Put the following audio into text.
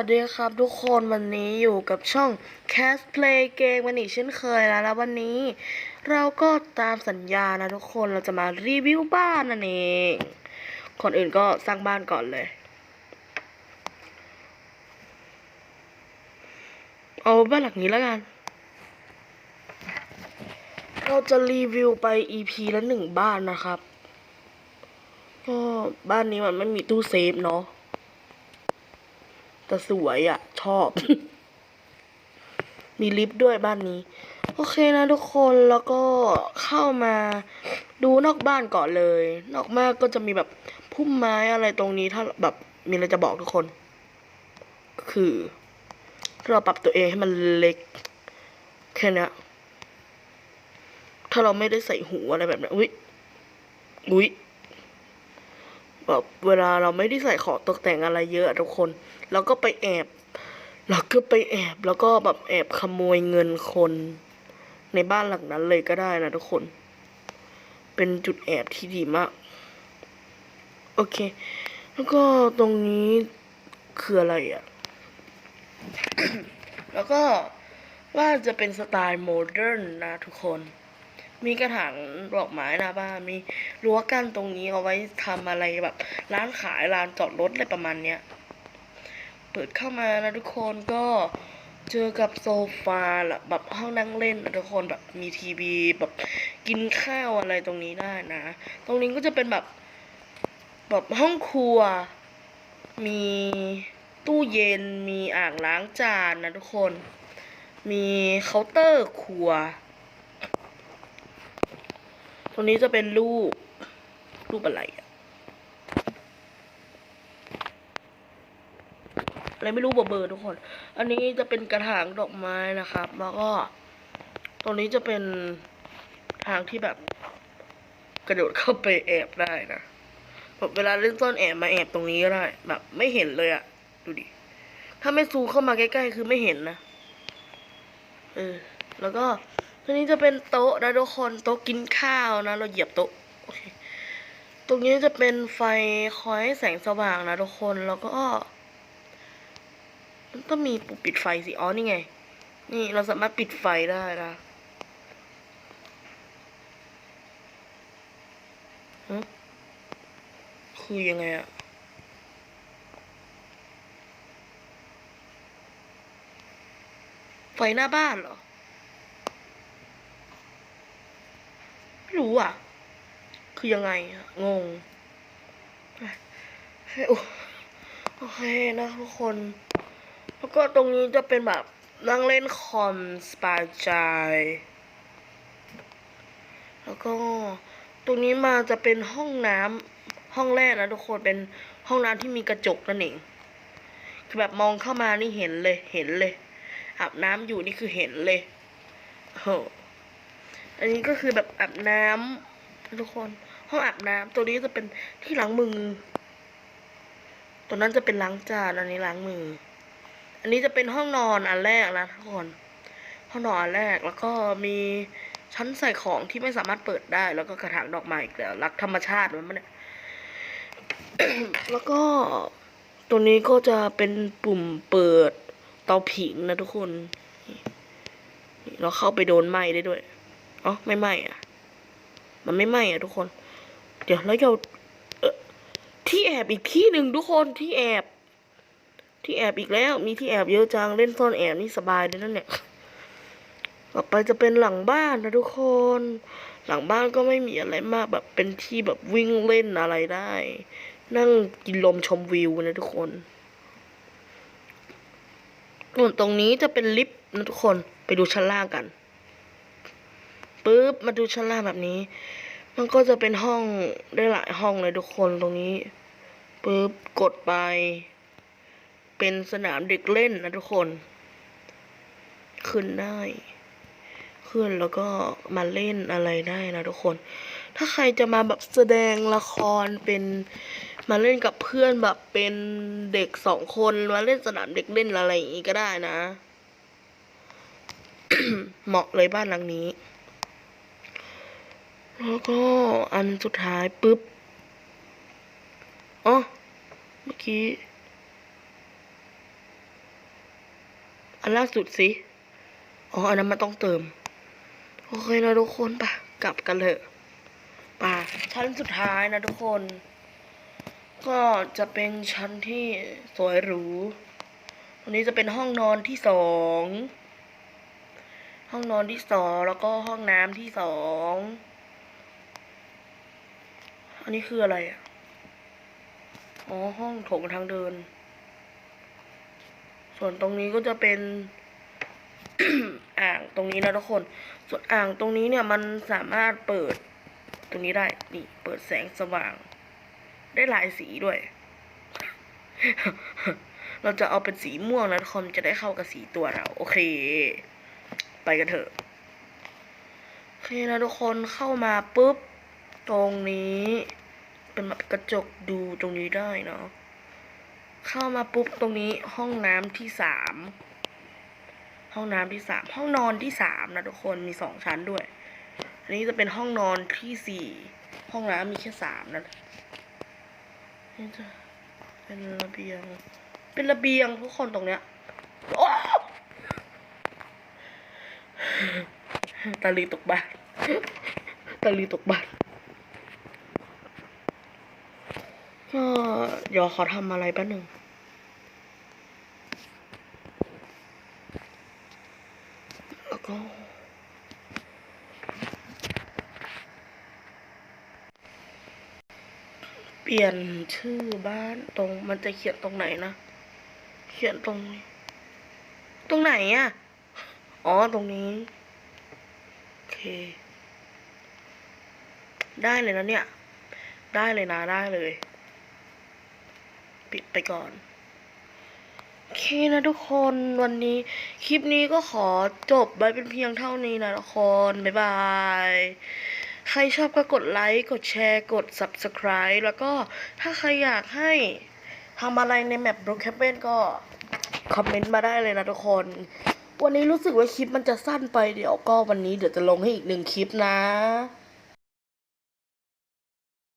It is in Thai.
วัสดีครับทุกคนวันนี้อยู่กับช่อง Cast Play Game วันนี้เช่นเคยแล้วแล้ววันนี้ เราก็ตามสัญญานะทุกคนเราจะมารีวิวบ้านนั่นเองคนอื่นก็สร้างบ้านก่อนเลย เอาบ้านหลังนี้แล้วกัน เราจะรีวิวไป EP ละหนึ่งบ้านนะครับก็บ้านนี้มันไม่มีตู้เซฟเนาะ แต่สวยอะ่ะ ชอบ มีลิฟต์ด้วยบ้านนี้ โอเคนะทุกคนแล้วก็เข้ามาดูนอกบ้านก่อนเลย นอกบ้านก็จะมีแบบพุ่มไม้อะไรตรงนี้ถ้าแบบมีอะไรจะบอกทุกคน คือเราปรับตัวเองให้มันเล็กแค่นี้ถ้าเราไม่ได้ใส่หูอะไรแบบนี้อุ้ยอุ้ย แบบเวลาเราไม่ได้ใส่ของตกแต่งอะไรเยอะทุกคนเราก็ไปแอบเราก็ไปแอบแล้วก็แบบแอบขโมยเงินคน ในบ้านหลังนั้นเลยก็ได้นะทุกคน เป็นจุดแอบที่ดีมาก โอเค แล้วก็ตรงนี้คืออะไรอะ่ะ แล้วก็ว่าจะเป็นสไตล์โมเดิร์นนะทุกคน มีกระถางดอกไม้หนะบ้านมีรั้วกั้นตรงนี้เอาไว้ทำอะไรแบบ ร้านขายร้านจอดรถอะไรประมาณเนี้ยเปิดเข้ามานะทุกคนก็เจอกับโซฟาละแบบห้องนั่งเล่นนะทุกคนแบบมีทีวีแบบกินข้าวอะไรตรงนี้ได้นะ ตรงนี้ก็จะเป็นแบบแบบห้องครัว มีตู้เย็นมีอ่างล้างจานนะทุกคน มีเคาน์เตอร์ครัว รงนี้จะเป็นรูป รูปอะไรอะอะไรไม่รู้เบอร์เบอร์ทุกคน อันนี้จะเป็นกระถางดอกไม้นะครับ แล้วก็ ตรงนี้จะเป็นทางที่แบบ กระโดดเข้าไปแอบได้นะแบบเวลาเล่นซ่อนแอบมาแอบตรงนี้ก็ได้ แบบไม่เห็นเลยอะดูดิ ถ้าไม่ซูเข้ามาใกล้ๆคือไม่เห็นนะ เออ แล้วก็ ตัวนี้จะเป็นโต๊ะนะทุกคนโต๊ะกินข้าวนะ เราเหยียบโต๊ะโอเคตรงนี้จะเป็นไฟคอยให้แสงสว่างนะทุกคนแล้วก็มันต้องมีปุ่มปิดไฟสิอ๋อนี่ไง นี่เราสามารถปิดไฟได้นะฮะคือยังไงอะไฟหน้าบ้านเหรอ ไม่ รู้อะ คือยังไงงงเฮ้โอเคนะทุกคน แล้วก็ตรงนี้จะเป็นแบบนั่งเล่นคอมสบายใจ แล้วก็ตรงนี้มาจะเป็นห้องน้ำห้องแรกนะทุกคนเป็นห้องน้ำที่มีกระจกนั่นเองคือแบบมองเข้ามานี่เห็นเลย เห็นเลยอาบน้ำอยู่นี่คือเห็นเลยโอ้โห อันนี้ก็คือแบบอาบน้ำทุกคนห้องอาบน้ำตัวนี้จะเป็นที่ล้างมือ ตัวนั้นจะเป็นล้างจานอันนี้ล้างมือ อันนี้จะเป็นห้องนอนอันแรกนะทุกคน ห้องนอนอันแรกแล้วก็มีชั้นใส่ของที่ไม่สามารถเปิดได้ แล้วก็กระถางดอกไม้อีกแล้วรักธรรมชาติมันมันเนี่ยแล้วก็ตัวนี้ก็จะเป็นปุ่มเปิดเตาผิงนะทุกคน เราเข้าไปโดนไหม้ได้ด้วย อ๋อไม่ไหม้อะ มันไม่ไหม้อะทุกคน เดี๋ยวแล้วเราที่แอบอีกที่หนึ่งทุกคนที่แอบ ที่แอบอีกแล้ว มีที่แอบเยอะจังเล่นซ่อนแอบนี่สบายเลยนั่นเนี่ยต่อไปจะเป็นหลังบ้านนะทุกคน หลังบ้านก็ไม่มีอะไรมากแบบเป็นที่แบบวิ่งเล่นอะไรได้ นั่งกินลมชมวิวนะทุกคนส่วนตรงนี้จะเป็นลิฟต์นะทุกคนไปดูชั้นล่างกัน ปุ๊บมาดูชั้นล่างแบบนี้ มันก็จะเป็นห้องได้หลายห้องเลยทุกคนตรงนี้ปุ๊บกดไป เป็นสนามเด็กเล่นนะทุกคน ขึ้นได้ขึ้นแล้วก็มาเล่นอะไรได้นะทุกคน ถ้าใครจะมาแบบแสดงละครเป็นมาเล่นกับเพื่อนแบบเป็นเด็กสองคนมาเล่นสนามเด็กเล่นอะไรอย่างงี้ก็ได้นะ เหมาะเลยบ้านหลังนี้ แล้วก็อันสุดท้ายปุ๊บอ๋อเมื่อกี้ อันล่าสุดสิอ๋ออันนั้นมันต้องเติม โอเคนะทุกคนปะกลับกันเถอะปะชั้นสุดท้ายนะทุกคน ก็จะเป็นชั้นที่สวยหรูอันนี้จะเป็นห้องนอนที่สองห้องนอนที่สองแล้วก็ห้องน้ำที่สอง อันนี้คืออะไรอะ อ๋อ ห้องโถงทางเดิน ส่วนตรงนี้ก็จะเป็น อ่างตรงนี้นะทุกคน ส่วนอ่างตรงนี้เนี่ยมันสามารถเปิด ตรงนี้ได้ นี่ เปิดแสงสว่าง ได้หลายสีด้วย เราจะเอาเป็นสีม่วงนะทุกคนจะได้เข้ากับสีตัวเรา โอเค ไปกันเถอะ โอเคนะทุกคนเข้ามาปุ๊บตรงนี้ เป็นแบบกระจกดูตรงนี้ได้เนาะเข้ามาปุ๊บตรงนี้ห้องน้ำที่สามห้องน้ำที่สามห้องนอนที่สามนะทุกคนมีสองชั้นด้วย อันนี้จะเป็นห้องนอนที่สี่ห้องน้ำมีแค่สามนะนี่จะเป็นระเบียง เป็นระเบียงทุกคนตรงเนี้ยโอ้ตาลีตกบ้านตาลีตกบ้าน ก็เดี๋ยวขอทำอะไรแป๊บหนึ่งแล้วก็เปลี่ยนชื่อบ้านตรงมันจะเขียนตรงไหนนะ เขียนตรง ตรงไหนอะ อ๋อตรงนี้ โอเค ได้เลยนะเนี่ย ได้เลยนะได้เลย ปิดไปก่อนโอเคนะทุกคนวันนี้คลิปนี้ก็ขอจบไว้เป็นเพียงเท่านี้นะทุกคนบ๊ายบายใครชอบก็กดไลค์กดแชร์กด subscribe แล้วก็ถ้าใครอยากให้ทำอะไรในแมป Brookhaven ก็คอมเมนต์มาได้เลยนะทุกคน วันนี้รู้สึกว่าคลิปมันจะสั้นไปเดี๋ยวก็วันนี้เดี๋ยวจะลงให้อีกหนึ่งคลิปนะ